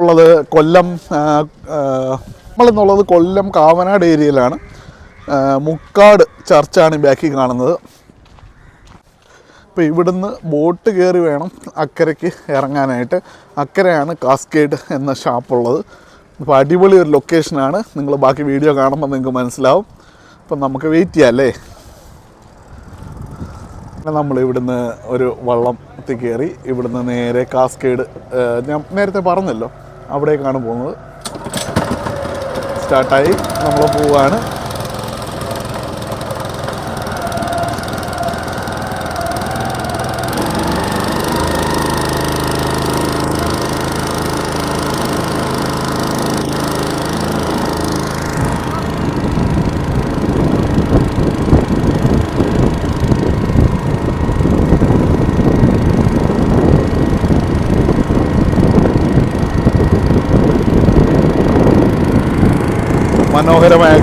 ഉള്ളത് കൊല്ലം നമ്മളെന്നുള്ളത് കൊല്ലം കാവനാട് ഏരിയയിലാണ്. മുക്കാട് ചർച്ചാണ് ബാക്കി കാണുന്നത്. അപ്പോൾ ഇവിടുന്ന് ബോട്ട് കയറി വേണം അക്കരയ്ക്ക് ഇറങ്ങാനായിട്ട്. അക്കരയാണ് കാസ്കേഡ് എന്ന ഷാപ്പുള്ളത്. അപ്പോൾ അടിപൊളി ഒരു ലൊക്കേഷനാണ്. നിങ്ങൾ ബാക്കി വീഡിയോ കാണുമ്പോൾ നിങ്ങൾക്ക് മനസ്സിലാവും. അപ്പം നമുക്ക് വെയിറ്റ് ചെയ്യാം അല്ലേ? നമ്മൾ ഇവിടുന്ന് ഒരു വള്ളം വള്ളത്തിൽ കയറി ഇവിടുന്ന് നേരെ കാസ്കേഡ് ഞാൻ നേരത്തെ പറഞ്ഞല്ലോ. അവിടേക്കാണ് പോകുന്നത്. സ്റ്റാർട്ടായി നമ്മൾ പോവാണ്.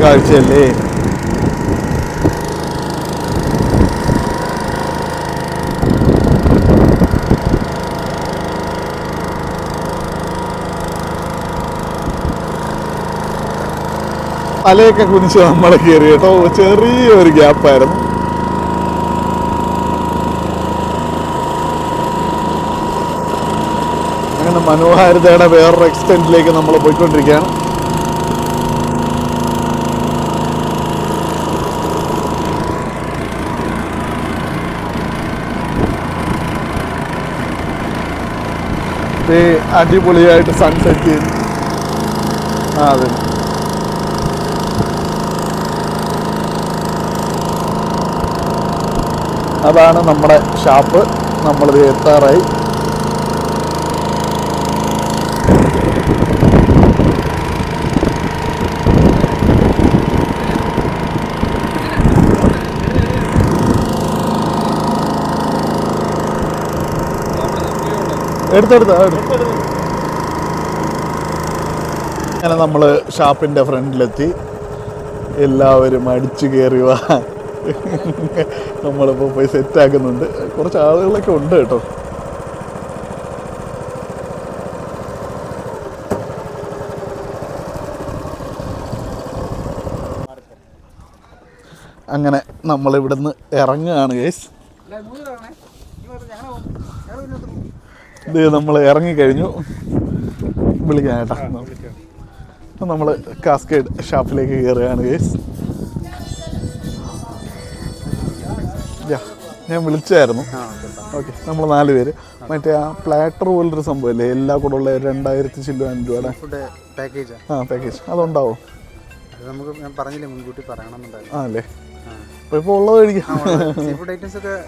കാഴ്ചയല്ലേ? അലയൊക്കെ കുനിച്ച് നമ്മൾ കയറി കേട്ടോ. ചെറിയൊരു ഗ്യാപ്പായിരുന്നു. അങ്ങനെ മനോഹാരിതയുടെ വേറൊരു എക്സ്റ്റെന്റിലേക്ക് നമ്മൾ പോയിക്കൊണ്ടിരിക്കുകയാണ്. അടിപൊളിയായിട്ട് സൺസെറ്റ് ചെയ്തു. ആ അതെ. അതാണ് നമ്മുടെ ഷാപ്പ് നമ്മളിത് എത്താറായി. എടുത്തെടുത്ത അങ്ങനെ നമ്മൾ ഷാപ്പിന്റെ ഫ്രണ്ടിലെത്തി. എല്ലാവരും അടിച്ചു കയറി വാ. നമ്മളിപ്പോൾ പോയി സെറ്റ് സെറ്റാക്കുന്നുണ്ട് കുറച്ച് ആളുകളൊക്കെ ഉണ്ട് കേട്ടോ. അങ്ങനെ നമ്മളിവിടുന്ന് ഇറങ്ങുകയാണ് കേസ് ഇത് നമ്മൾ ഇറങ്ങിക്കഴിഞ്ഞു. വിളിക്കാം അപ്പം നമ്മൾ കാസ്കേഡ് ഷാപ്പിലേക്ക് കയറുകയാണ് കേസ് ഞാൻ വിളിച്ചായിരുന്നു. ഓക്കെ നമ്മൾ നാല് പേര്. മറ്റേ ആ പ്ലാറ്റർ പോലൊരു സംഭവമല്ലേ എല്ലാ കൂടെ ഉള്ള രണ്ടായിരത്തി ചില്ലുവാൻ രൂപയുടെ? പാക്കേജാ ആ? പാക്കേജ് അതുണ്ടാവും? നമുക്ക് ഞാൻ പറഞ്ഞില്ലേ മുൻകൂട്ടി പറയണമെന്നുണ്ടായിരുന്നു. ആ അല്ലേ ഇപ്പോൾ ഉള്ളത് ഒക്കെ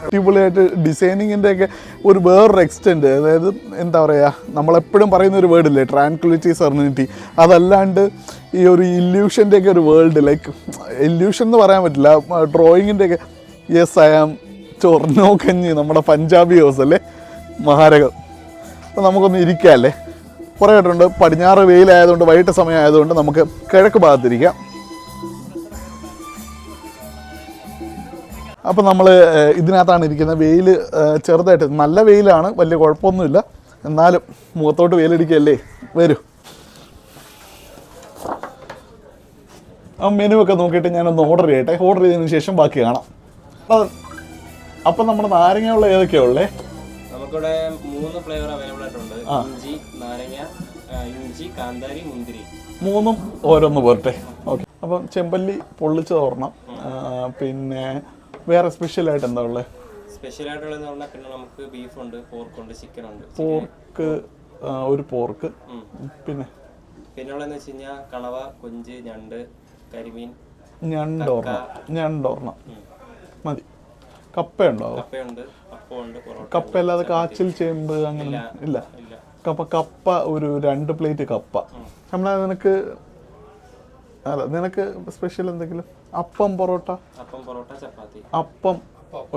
അടിപൊളിയായിട്ട് ഡിസൈനിങ്ങിന്റെ ഒക്കെ ഒരു വേറൊരു എക്സ്റ്റെൻഡ് അതായത് എന്താ പറയുക നമ്മളെപ്പോഴും പറയുന്ന ഒരു വേർഡ് വേർഡില്ലേ ട്രാൻക്വിലിറ്റി സെർണിറ്റി അതല്ലാണ്ട് ഈ ഒരു ഇല്യൂഷന്റെ ഒക്കെ ഒരു വേൾഡ് ലൈക്ക് ഇല്യൂഷൻ എന്ന് പറയാൻ പറ്റില്ല. ഡ്രോയിങ്ങിന്റെ ഒക്കെ യെസ് ഐ ആം ചൊർണോ കഞ്ഞി നമ്മുടെ പഞ്ചാബി ഹൗസ് അല്ലേ? മഹാരകം. അപ്പോൾ നമുക്കൊന്ന് ഇരിക്കാം അല്ലേ? കുറേ കേട്ടുണ്ട് പടിഞ്ഞാറ് വെയിലായതുകൊണ്ട് വൈകിട്ട് സമയം ആയതുകൊണ്ട് നമുക്ക് കിഴക്ക് ഭാഗത്തിരിക്കാം. അപ്പോൾ നമ്മൾ ഇതിനകത്താണ് ഇരിക്കുന്നത്. വെയിൽ ചെറുതായിട്ട് നല്ല വെയിലാണ് വലിയ കുഴപ്പമൊന്നുമില്ല. എന്നാലും മുഖത്തോട്ട് വെയിലടിക്കല്ലേ? വരൂ. ആ മെനു ഒക്കെ നോക്കിയിട്ട് ഞാനൊന്ന് ഓർഡർ ചെയ്യട്ടെ. ഓർഡർ ചെയ്തതിന് ശേഷം ബാക്കി കാണാം. അപ്പം അപ്പം നമ്മുടെ നാരങ്ങയുള്ള ഏതൊക്കെയാ ഉള്ളേ? നമുക്കിവിടെ മൂന്ന് ഫ്ലേവർ അവൈലബിൾ ആയിട്ടുണ്ട്. ഇഞ്ചി നാരങ്ങ ഇഞ്ചി കാന്താരി മുന്തിരി. മൂന്നും ഓരോന്ന് പോരട്ടെ. ഓക്കെ. അപ്പം ചെമ്പല്ലി പൊള്ളിച്ചത് ഓർണം പിന്നെ വേറെ സ്പെഷ്യൽ ആയിട്ട് എന്താ ഉള്ളത് സ്പെഷ്യൽ ആയിട്ടുള്ളതെന്ന് പറഞ്ഞാൽ പിന്നെ നമുക്ക് ബീഫ് ഉണ്ട് പോർക്ക് ഉണ്ട് ചിക്കൻ ഉണ്ട്. പോർക്ക് ഒരു പോർക്ക്. പിന്നെ? പിന്നെ ഉള്ളതെന്ന് വെച്ച് കഴിഞ്ഞാൽ കളവ കൊഞ്ച് ഞണ്ട് കരിമീൻ ഞണ്ടോർണം. ഞണ്ടോർണം. മതി. കപ്പയുണ്ടോ കപ്പ അല്ലാതെ കാച്ചിൽ ചേമ്പ് അങ്ങനെ ഇല്ല കപ്പ കപ്പ ഒരു രണ്ട് പ്ലേറ്റ് കപ്പ. നമ്മളെ നിനക്ക് അല്ല നിനക്ക് സ്പെഷ്യൽ എന്തെങ്കിലും? അപ്പം പൊറോട്ട? അപ്പം പൊറോട്ട ചപ്പാത്തി. അപ്പം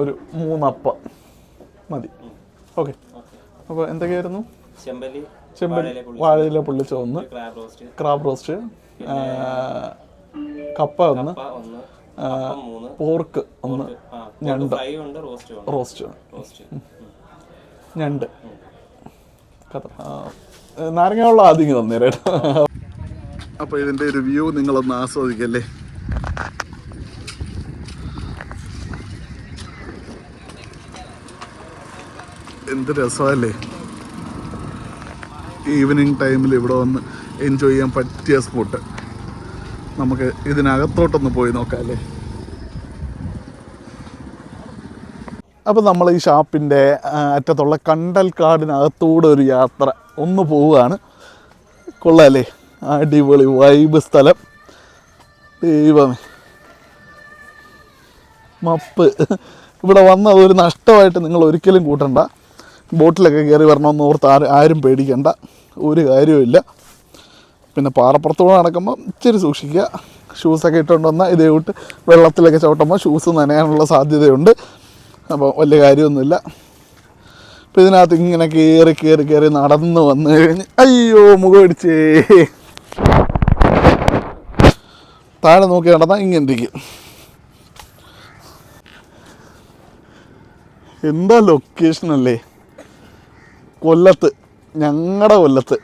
ഒരു മൂന്നപ്പം. മതി. ഓക്കെ അപ്പൊ അപ്പോൾ എന്തൊക്കെയായിരുന്നു? ചെമ്പല്ലി ചെമ്പല്ലി വാഴയില പുള്ളി പൊള്ളിച്ച ഒന്ന്. ക്രാബ് റോസ്റ്റ് കപ്പ ഒന്ന്. പോർക്ക് ഒന്ന്. ഞണ്ട്. റോസ്റ്റ് ഞണ്ട്. കഥ. നാരങ്ങ വെള്ളം ആദ്യം ഇങ്ങ് തന്നേരം കേട്ടോ. അപ്പോൾ ഇതിന്റെ ഒരു വ്യൂ നിങ്ങളൊന്ന് ആസ്വദിക്കല്ലേ? എന്ത് രസമല്ലേ? ഈവനിങ് ടൈമിൽ ഇവിടെ വന്ന് എൻജോയ് ചെയ്യാൻ പറ്റിയ സ്പോട്ട് നമുക്ക് ഇതിനകത്തോട്ടൊന്ന് പോയി നോക്കാം അല്ലേ അപ്പോൾ നമ്മൾ ഈ ഷാപ്പിന്റെ അറ്റത്തുള്ള കണ്ടൽക്കാടിനകത്തൂടെ ഒരു യാത്ര ഒന്ന് പോവുകയാണ്. കൊള്ളാല്ലേ? അടിപൊളി വൈബ് സ്ഥലം. ദൈവമേ. മപ്പ്. ഇവിടെ വന്ന് ഒരു നഷ്ടമായിട്ട് നിങ്ങൾ ഒരിക്കലും കൂട്ടണ്ട. ബോട്ടിലൊക്കെ കയറി വരണമെന്ന് ഓർത്ത് ആരും ആരും പേടിക്കണ്ട. ഒരു കാര്യവുമില്ല പിന്നെ പാറപ്പുറത്തൂടെ നടക്കുമ്പോൾ ഇച്ചിരി സൂക്ഷിക്കുക. ഷൂസൊക്കെ ഇട്ടുകൊണ്ട് വന്നാൽ ഇതേ വിട്ട് വെള്ളത്തിലൊക്കെ ചവിട്ടുമ്പോൾ ഷൂസ് നനയാനുള്ള സാധ്യതയുണ്ട്. അപ്പോൾ വലിയ കാര്യമൊന്നുമില്ല. അപ്പോൾ ഇതിനകത്ത് ഇങ്ങനെ കയറി കയറി കയറി നടന്ന് വന്നു കഴിഞ്ഞ് അയ്യോ മുഖം ഇടിച്ചേ. താഴെ നോക്കി നടന്നാൽ ഇങ്ങനെ ഇരിക്കും. എന്താ ലൊക്കേഷൻ അല്ലേ? കൊല്ലത്ത് ഞങ്ങളുടെ കൊല്ലത്ത്.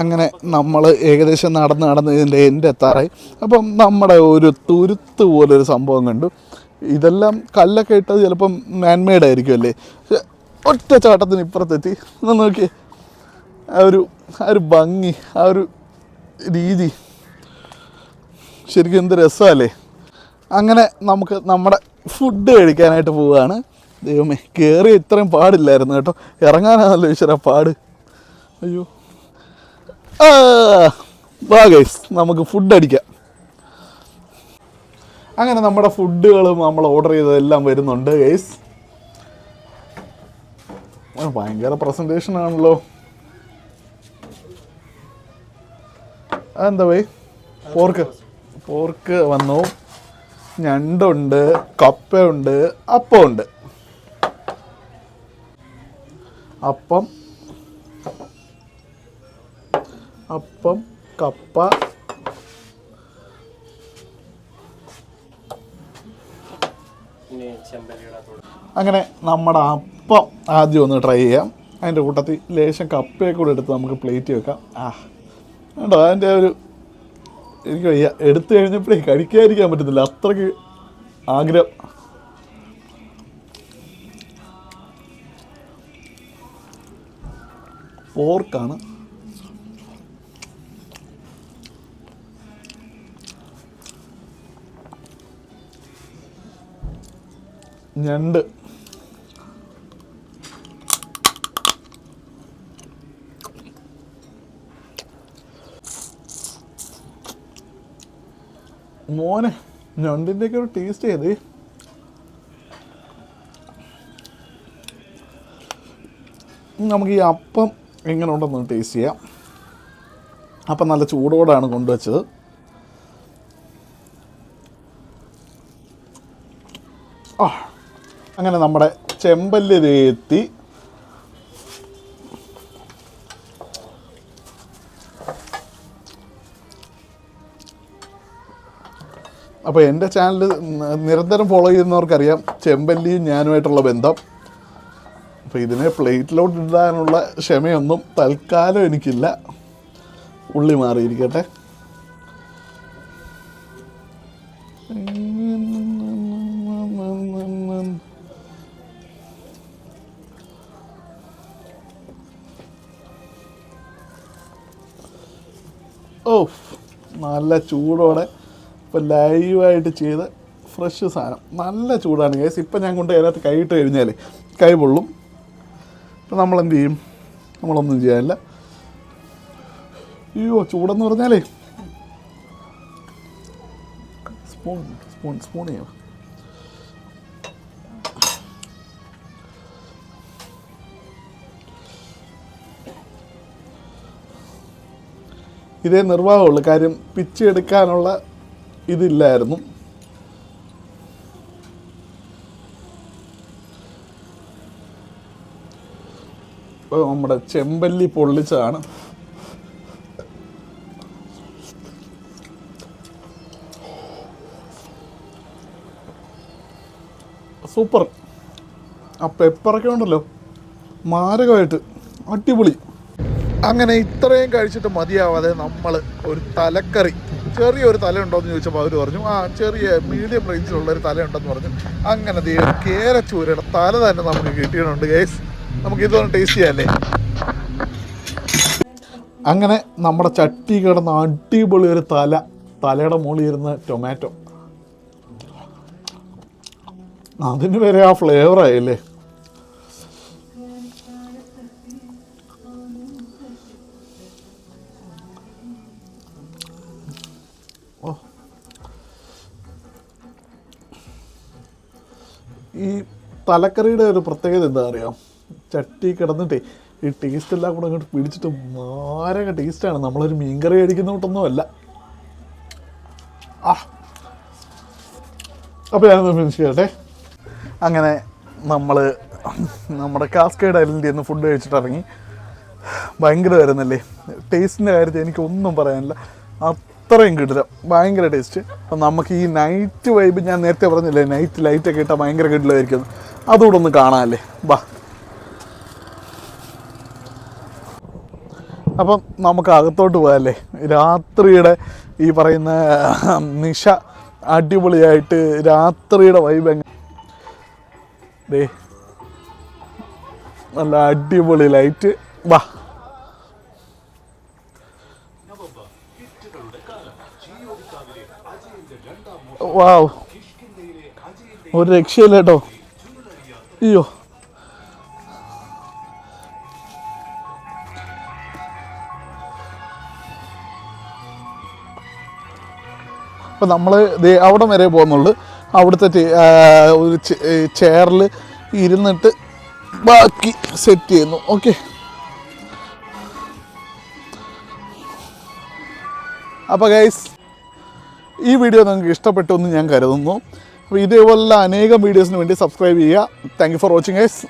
അങ്ങനെ നമ്മൾ ഏകദേശം നടന്ന് നടന്ന് ഇതിന്റെ എന്റെ എത്താറായി. അപ്പം നമ്മുടെ ഒരു തുരുത്ത് പോലൊരു സംഭവം കണ്ടു. ഇതെല്ലാം കല്ലൊക്കെ ഇട്ടത് ചിലപ്പം മാൻമെയ്ഡ് ആയിരിക്കും അല്ലേ? ഒറ്റ ചാട്ടത്തിന് ഇപ്പുറത്തെത്തി. ഒന്ന് നോക്കി ആ ഒരു ആ ഒരു ഭംഗി ആ ഒരു രീതി. ശരിക്കും എന്ത് രസമല്ലേ? അങ്ങനെ നമുക്ക് നമ്മുടെ ഫുഡ് കഴിക്കാനായിട്ട് പോവുകയാണ്. ദൈവമേ കയറി ഇത്രയും പാടില്ലായിരുന്നു കേട്ടോ. ഇറങ്ങാനാണല്ലോ ഈശ്വര പാട്. അയ്യോ. വാ ഗൈസ് നമുക്ക് ഫുഡ് അടിക്കാം. അങ്ങനെ നമ്മുടെ ഫുഡുകളും നമ്മൾ ഓർഡർ ചെയ്തതെല്ലാം വരുന്നുണ്ട് ഗൈസ് ഭയങ്കര പ്രസന്റേഷൻ ആണല്ലോ. അതെന്താ വേ പോർക്ക് പോർക്ക് വന്നു. ഞണ്ടുണ്ട് കപ്പയുണ്ട് അപ്പമുണ്ട് അപ്പം അപ്പം കപ്പ അങ്ങനെ നമ്മുടെ അപ്പം ആദ്യം ഒന്ന് ട്രൈ ചെയ്യാം. അതിന്റെ കൂട്ടത്തിൽ ലേശം കപ്പയൊക്കെ കൂടെ എടുത്ത് നമുക്ക് പ്ലേറ്റ് വെക്കാം. ആ വേണ്ടോ അതിന്റെ ഒരു എനിക്ക് എടുത്തു കഴിഞ്ഞപ്പോഴേ കഴിക്കാതിരിക്കാൻ പറ്റുന്നില്ല അത്രയ്ക്ക് ആഗ്രഹം. പോർക്കാണ്. ഞണ്ട്. മോനെ ഞണ്ടിന്റെയൊക്കെ ഒരു ടേസ്റ്റ് ചെയ്ത് നമുക്ക് ഈ അപ്പം എങ്ങനെ ഉണ്ടെന്ന് ടേസ്റ്റ് ചെയ്യാം. അപ്പം നല്ല ചൂടോടാണ് കൊണ്ടുവച്ചത്. ആ അങ്ങനെ നമ്മുടെ ചെമ്പല്ലി ദേ എത്തി അപ്പോൾ എന്റെ ചാനൽ നിരന്തരം ഫോളോ ചെയ്യുന്നവർക്കറിയാം ചെമ്പല്ലിയും ഞാനുമായിട്ടുള്ള ബന്ധം. അപ്പോൾ ഇതിനെ പ്ലേറ്റിലോട്ട് ഇടാനുള്ള ക്ഷമയൊന്നും തൽക്കാലം എനിക്കില്ല. ഉള്ളി മാറിയിരിക്കട്ടെ. ഓ നല്ല ചൂടോടെ. ഇപ്പോൾ ലൈവായിട്ട് ചെയ്ത് ഫ്രഷ് സാധനം. നല്ല ചൂടാണ് കേസ് ഇപ്പം ഞാൻ കൊണ്ട് അതിനകത്ത് കൈയിട്ട് കഴിഞ്ഞാൽ കൈ പൊള്ളും. ഇപ്പം നമ്മളെന്ത് ചെയ്യും? നമ്മളൊന്നും ചെയ്യാനില്ല. അയ്യോ ചൂടെന്ന് പറഞ്ഞാലേ. സ്പൂൺ സ്പൂൺ സ്പൂൺ ചെയ്യാം. ഇതേ നിർവാഹമുള്ളൂ. കാര്യം പിച്ചെടുക്കാനുള്ള ഇതില്ലായിരുന്നു. ഇപ്പോൾ നമ്മുടെ ചെമ്പല്ലി പൊള്ളിച്ചതാണ് സൂപ്പർ. ആ പെപ്പറൊക്കെ ഉണ്ടല്ലോ. മാരകമായിട്ട്. അടിപൊളി. അങ്ങനെ ഇത്രയും കഴിച്ചിട്ട് മതിയാവാതെ നമ്മൾ ഒരു തലക്കറി ചെറിയൊരു തല ഉണ്ടോയെന്ന് ചോദിച്ചപ്പോൾ അവർ പറഞ്ഞു ആ ചെറിയ മീഡിയം റേഞ്ചിലുള്ള ഒരു തല ഉണ്ടെന്ന് പറഞ്ഞു. അങ്ങനെ കേരച്ചൂരയുടെ തല തന്നെ നമുക്ക് കിട്ടിയിട്ടുണ്ട് ഗൈസ് നമുക്ക് ഇതൊന്ന് ടേസ്റ്റ് ചെയ്യാമല്ലേ അങ്ങനെ നമ്മുടെ ചട്ടി കിടന്ന അടിപൊളി ഒരു തല തലയുടെ മുകളിൽ ഇരുന്ന് ടൊമാറ്റോ അതിന് വരെ ആ ഫ്ലേവർ തലക്കറിയുടെ ഒരു പ്രത്യേകത എന്താ അറിയാം ചട്ടി കിടന്നിട്ടേ ഈ ടേസ്റ്റ് എല്ലാം കൂടെ അങ്ങോട്ട് പിടിച്ചിട്ട് മാരക ടേസ്റ്റാണ് നമ്മളൊരു മീൻകറി കഴിക്കുന്ന കൂട്ടൊന്നുമല്ല ആ അപ്പോൾ ഞാനൊന്ന് ഫിനിഷ് ചെയ്യട്ടെ. അങ്ങനെ നമ്മൾ നമ്മുടെ കാസ്കേഡ് ഐലൻഡിൽ നിന്ന് ഫുഡ് കഴിച്ചിട്ട് ഇറങ്ങി വരുന്നല്ലേ? ടേസ്റ്റിന്റെ കാര്യത്തിൽ എനിക്കൊന്നും പറയാനില്ല. അത്രയും കിട്ടില്ല ഭയങ്കര ടേസ്റ്റ് അപ്പം നമുക്ക് ഈ നൈറ്റ് വൈബ് ഞാൻ നേരത്തെ പറഞ്ഞില്ലേ നൈറ്റ് ലൈറ്റൊക്കെ ഇട്ടാൽ ഭയങ്കര കിട്ടില്ലായിരിക്കും അതുകൂടെ ഒന്ന് കാണാമല്ലേ ബാ അപ്പം നമുക്ക് അകത്തോട്ട് പോകാമല്ലേ രാത്രിയുടെ ഈ പറയുന്ന നിശ അടിപൊളിയായിട്ട് രാത്രിയുടെ വൈബ് എങ്ങനെ നല്ല അടിപൊളി ലൈറ്റ് വാ. വാവ് ഒരു രക്ഷയില്ല കേട്ടോ. അയ്യോ. അപ്പോൾ നമ്മൾ അവിടെ വരെ പോകുന്നുള്ളു. അവിടുത്തെ ഒരു ചെയറിൽ ഇരുന്നിട്ട് ബാക്കി സെറ്റ് ചെയ്യുന്നു. ഓക്കെ അപ്പോൾ ഗൈസ് ഈ വീഡിയോ നിങ്ങൾക്ക് ഇഷ്ടപ്പെട്ടു എന്ന് ഞാൻ കരുതുന്നു. അപ്പോൾ ഇതേപോലുള്ള അനേകം വീഡിയോസിന് വേണ്ടി സബ്സ്ക്രൈബ് ചെയ്യുക. Thank you for watching guys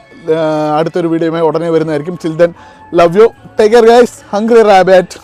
അടുത്തൊരു വീഡിയോയുമായി ഉടനെ വരുന്നതായിരിക്കും. Chill then love you take care guys Hungry Rabbit